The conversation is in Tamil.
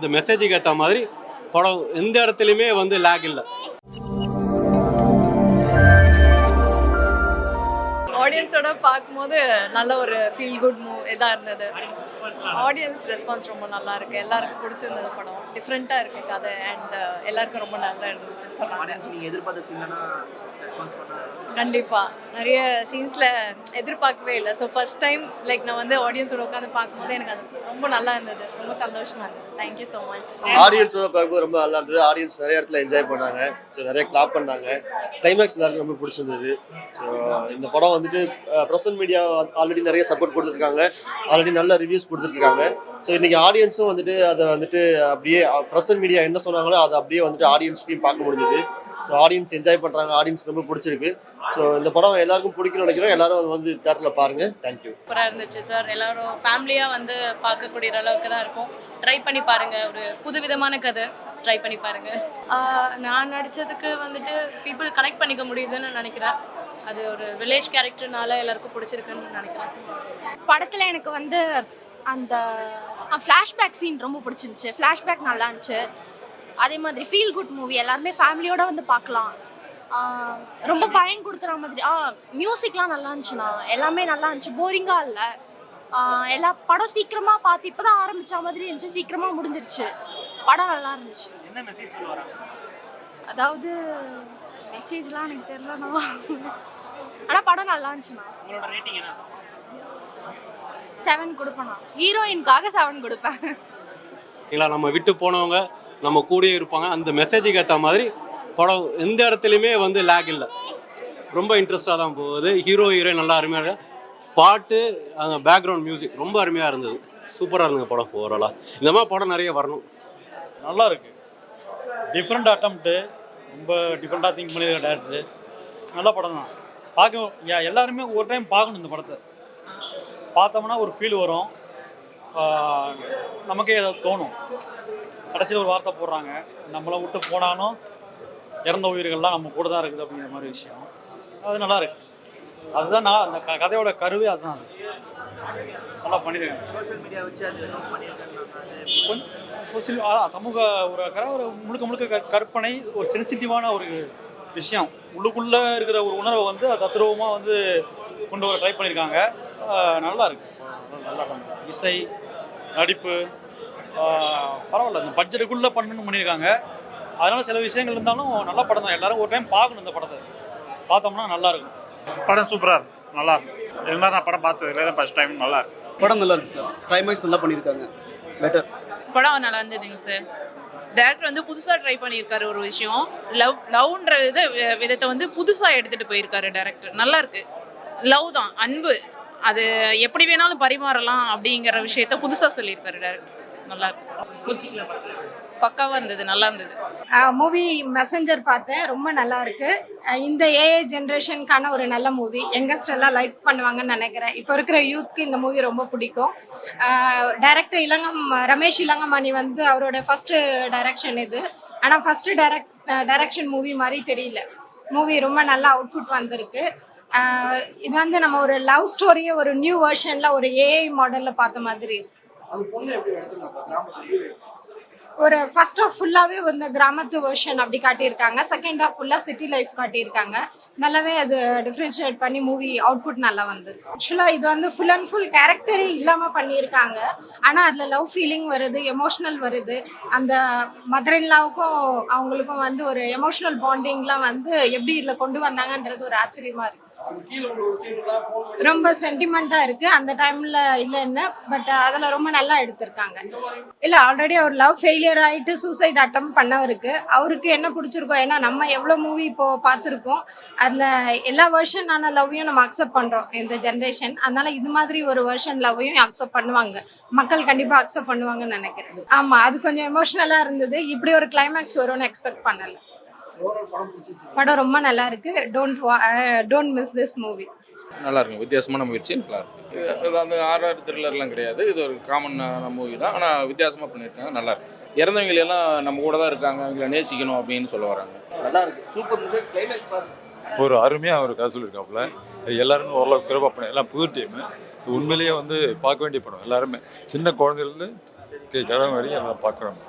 இந்த மெசேஜுக்கு ஏற்ற மாதிரி படம் எந்த இடத்துலையுமே வந்து லேக் இல்லை. ஆடியன்ஸோட பார்க்கும்போது நல்ல ஒரு ஃபீல் குட் மூவ் இதாக இருந்தது. ஆடியன்ஸ் ரெஸ்பான்ஸ் ரொம்ப நல்லா இருக்கு. எல்லாருக்கும் பிடிச்சிருந்தது படம். டிஃப்ரெண்ட்டாக இருக்கு கதை அண்ட் எல்லாருக்கும் ரொம்ப நல்லா இருந்ததுன்னு சொன்னாங்க. கண்டிப்பாக நிறைய சீன்ஸில் எதிர்பார்க்கவே இல்லை. ஸோ ஃபர்ஸ்ட் டைம் லைக் நான் வந்து ஆடியன்ஸோட உட்காந்து பார்க்கும்போது எனக்கு அது ரொம்ப நல்லா இருந்தது. ரொம்ப சந்தோஷமா இருந்தது. தேங்க்யூ ஸோ மச் ஆடியன்ஸோட பார்க்கும்போது ரொம்ப நல்லா இருந்தது. ஆடியன்ஸ் நிறைய இடத்துல என்ஜாய் பண்ணாங்க. ஸோ நிறைய கிளாப் பண்ணாங்க. கிளைமேக்ஸ் எல்லாருக்கும் ரொம்ப பிடிச்சிருந்தது. ஸோ இந்த படம் வந்துட்டு ப்ரெசன்ட் மீடியா ஆல்ரெடி நிறைய சப்போர்ட் கொடுத்துருக்காங்க. ஆல்ரெடி நல்ல ரிவ்யூஸ் கொடுத்துட்ருக்காங்க ஸோ இன்னைக்கு ஆடியன்ஸும் வந்துட்டு அதை வந்துட்டு அப்படியே ப்ரெசன்ட் மீடியா என்ன சொன்னாங்களோ அதை அப்படியே வந்துட்டு ஆடியன்ஸ்லையும் பார்க்க முடிஞ்சது. ஸோ ஆடியன்ஸ் என்ஜாய் பண்ணுறாங்க ஆடியன்ஸ் ரொம்ப பிடிச்சிருக்கு. ஸோ இந்த படம் எல்லாருக்கும் பிடிக்கும்னு நினைக்கிறோம் எல்லாரும் வந்து தேட்டரில் பாருங்கள் தேங்க்யூ சூப்பராக இருந்துச்சு சார். எல்லாரும் ஃபேமிலியாக வந்து பார்க்கக்கூடிய அளவுக்கு தான் இருக்கும். ட்ரை பண்ணி பாருங்க. ஒரு புதுவிதமான கதை. ட்ரை பண்ணி பாருங்க. ஆஹ் நான் நடித்ததுக்கு வந்துட்டு பீப்புள் கனெக்ட் பண்ணிக்க முடியுதுன்னு நினைக்கிறேன். அது ஒரு வில்லேஜ் கேரக்டர்னால எல்லாருக்கும் பிடிச்சிருக்குன்னு நினைக்கிறேன். படத்தில் எனக்கு வந்து அந்த ஃப்ளாஷ்பேக் சீன் ரொம்ப பிடிச்சிருந்துச்சு. ஃப்ளாஷ்பேக் நல்லா இருந்துச்சு. அதே மாதிரி ஃபீல் குட் மூவி எல்லாருமே ஃபேமிலியோட வந்து பார்க்கலாம். ரொம்ப பயம் கொடுத்துற மாதிரி ஆ மியூசிக்லாம் நல்லா இருந்துச்சுண்ணா. எல்லாமே நல்லா இருந்துச்சு. போரிங்காக இல்லை. எல்லா படம் சீக்கிரமாக பார்த்து இப்போ தான் ஆரம்பித்த மாதிரி இருந்துச்சு. சீக்கிரமாக முடிஞ்சிருச்சு. படம் நல்லா இருந்துச்சு. அதாவது மெசேஜ்லாம் எனக்கு தெரியலண்ணா ஆனால் படம் நல்லா இருந்துச்சுண்ணா உங்களோட ரேட்டிங் என்ன? செவன் கொடுப்பேண்ணா ஹீரோயின்காக செவன் கொடுப்பேன். இல்லை நம்ம விட்டு போனவங்க நம்ம கூடயே இருப்பாங்க. அந்த மெசேஜுக்கு ஏற்ற மாதிரி படம் எந்த இடத்துலையுமே வந்து லேக் இல்லை. ரொம்ப இன்ட்ரெஸ்டாக தான் போகுது. ஹீரோ ஹீரோயின் நல்லா அருமையாக இருக்கு. பாட்டு அந்த பேக்ரவுண்ட் மியூசிக் ரொம்ப அருமையாக இருந்தது. சூப்பராக இருந்தது படம் ஓவராலாக இந்த மாதிரி படம் நிறைய வரணும். நல்லா இருக்கு. டிஃப்ரெண்ட் அட்டம்ப்ட்டு ரொம்ப டிஃப்ரெண்ட்டாக திங்க் பண்ணியிருக்க டேரக்டர் நல்ல படம் தான். பார்க்க எல்லாருமே ஒரு டைம் பார்க்கணும் இந்த படத்தை. பார்த்தோம்னா ஒரு ஃபீல் வரும். நமக்கே ஏதாவது தோணும். கடைசியில் ஒரு வார்த்தை போடுறாங்க. நம்மளை விட்டு போனாலும் இறந்த உயிர்கள்லாம் நம்ம கூட தான் இருக்குது அப்படிங்கிற மாதிரி விஷயம். அது நல்லா இருக்கு. அதுதான் நான் அந்த க- கதையோட கருவே அதுதான் அது. நல்லா பண்ணியிருக்காங்க சோஷியல் மீடியா வச்சு அது பண்ணியிருக்காங்க? சோசியல் சமூக ஒரு கர- ஒரு முழுக்க முழுக்க கற்பனை ஒரு சென்சிட்டிவான ஒரு விஷயம். உள்ளுக்குள்ளே இருக்கிற ஒரு உணர்வை வந்து அது தத்ரூபமாக வந்து கொண்டு வர ட்ரை பண்ணியிருக்காங்க நல்லா இருக்கு. நல்லா பண்ணு. இசை நடிப்பு பரவாயில்ல. இந்த பட்ஜெட்டுக்குள்ளே பண்ணணும்னு பண்ணியிருக்காங்க அதனால சில விஷயங்கள் இருந்தாலும் நல்ல படம் தான். எல்லாரும் ஒரு டைம் பார்க்கணும் இந்த படத்தை. பார்த்தோம்னா நல்லா இருக்கும். படம் சூப்பராக இருக்கு. நல்லா இருக்கு. இது மாதிரி நான் படம் பார்த்தது இல்லை ஃபர்ஸ்ட் டைம் நல்லா இருக்கு. படம் நல்லா இருக்கு சார் கிளைமேக்ஸ் நல்லா பண்ணியிருக்காங்க. பெட்டர் படம் நல்லா இருந்ததுங்க சார் டேரக்டர் வந்து புதுசாக ட்ரை பண்ணியிருக்காரு ஒரு விஷயம். லவ் லவ்ன்ற இதை விதத்தை வந்து புதுசாக எடுத்துகிட்டு போயிருக்காரு டேரக்டர் நல்லா இருக்கு. லவ் தான் அன்பு. அது எப்படி வேணாலும் பரிமாறலாம் அப்படிங்கிற விஷயத்த புதுசாக சொல்லியிருக்காரு டேரக்டர் நல்லா இருக்கு. பக்காவாக இருந்தது நல்லா இருந்தது. மூவி மெசஞ்சர் பார்த்தேன் ரொம்ப நல்லா இருக்கு. இந்த ஏஐ ஜென்ரேஷனுக்கான ஒரு நல்ல மூவி யங்கஸ்ட் எல்லாம் லைக் பண்ணுவாங்கன்னு நினைக்கிறேன். இப்போ இருக்கிற யூத்க்கு இந்த மூவி ரொம்ப பிடிக்கும். டைரக்டர் இளங்கம் ரமேஷ் இளங்கமணி வந்து அவரோட ஃபர்ஸ்ட் டைரக்ஷன் இது. ஆனால் ஃபர்ஸ்ட் டைரக்ட் டைரக்ஷன் மூவி மாதிரி தெரியல. மூவி ரொம்ப நல்ல அவுட்புட் வந்திருக்கு. இது வந்து நம்ம ஒரு லவ் ஸ்டோரியை ஒரு நியூ வெர்ஷனில் ஒரு ஏஐ மாடலில் பார்த்த மாதிரி இருக்கு. ஒரு ஃபர்ஸ்ட் ஆஃப் ஃபுல்லாகவே வந்து கிராமத்து வெர்ஷன் அப்படி காட்டியிருக்காங்க. செகண்ட் ஆஃப் ஃபுல்லாக சிட்டி லைஃப் காட்டியிருக்காங்க. நல்லாவே அது டிஃப்ரென்ஷியேட் பண்ணி மூவி அவுட்புட் நல்லா வந்தது. ஆக்சுவலாக இது வந்து ஃபுல் அண்ட் ஃபுல் கேரக்டரே இல்லாமல் பண்ணியிருக்காங்க. ஆனால் அதில் லவ் ஃபீலிங் வருது எமோஷ்னல் வருது. அந்த மதரின்லாவுக்கும் அவங்களுக்கும் வந்து ஒரு எமோஷ்னல் பாண்டிங்லாம் வந்து எப்படி இதில் கொண்டு வந்தாங்கன்றது ஒரு ஆச்சரியமாக இருக்குது ரொம்ப சென்டிமெண்ட்டாக இருக்கு. அந்த டைம்ல இல்லைன்னு பட் அதில் ரொம்ப நல்லா எடுத்திருக்காங்க. இல்லை ஆல்ரெடி அவர் லவ் ஃபெயிலியர் ஆகிட்டு சூசைட் அட்டம் பண்ணவருக்கு அவருக்கு என்ன பிடிச்சிருக்கோ ஏன்னா நம்ம எவ்வளோ மூவி இப்போ பார்த்துருக்கோம் அதில் எல்லா வெர்ஷனான லவ்வையும் நம்ம அக்செப்ட் பண்ணுறோம் இந்த ஜென்ரேஷன் அதனால இது மாதிரி ஒரு வெர்ஷன் லவ்வையும் அக்செப்ட் பண்ணுவாங்க. மக்கள் கண்டிப்பாக அக்செப்ட் பண்ணுவாங்கன்னு நினைக்கிறேன். ஆமாம் அது கொஞ்சம் எமோஷ்னலாக இருந்தது. இப்படி ஒரு கிளைமேக்ஸ் வரும்னு எக்ஸ்பெக்ட் பண்ணல. படம் ரொம்ப நல்லா இருக்கு. Don't don't miss this movie நல்லா இருக்கும். வித்தியாசமான முயற்சி நல்லா இருக்கும். இது அந்த ஆர்ஆர் த்ரில்லர்லாம் கிடையாது. இது ஒரு காமனான மூவி தான். ஆனால் வித்தியாசமாக பண்ணியிருக்காங்க. நல்லா இருக்கு. இறந்தவங்க எல்லாம் நம்ம கூட தான் இருக்காங்க. அவங்கள நேசிக்கணும் அப்படின்னு சொல்ல வராங்க. நல்லா இருக்கு. சூப்பர் மெசேஜ் கிளைமேக்ஸ் பாருங்க ஒரு அருமையாக ஒரு கதை சொல்லியிருக்காப்புல. எல்லாருமே ஓரளவுக்கு சிறப்பாக பண்ண எல்லாம் புது டீமு உண்மையிலேயே வந்து பார்க்க வேண்டிய படம். எல்லாருமே. சின்ன குழந்தைலேருந்து கிழமை வரையும் எல்லாம் பார்க்குறாங்க.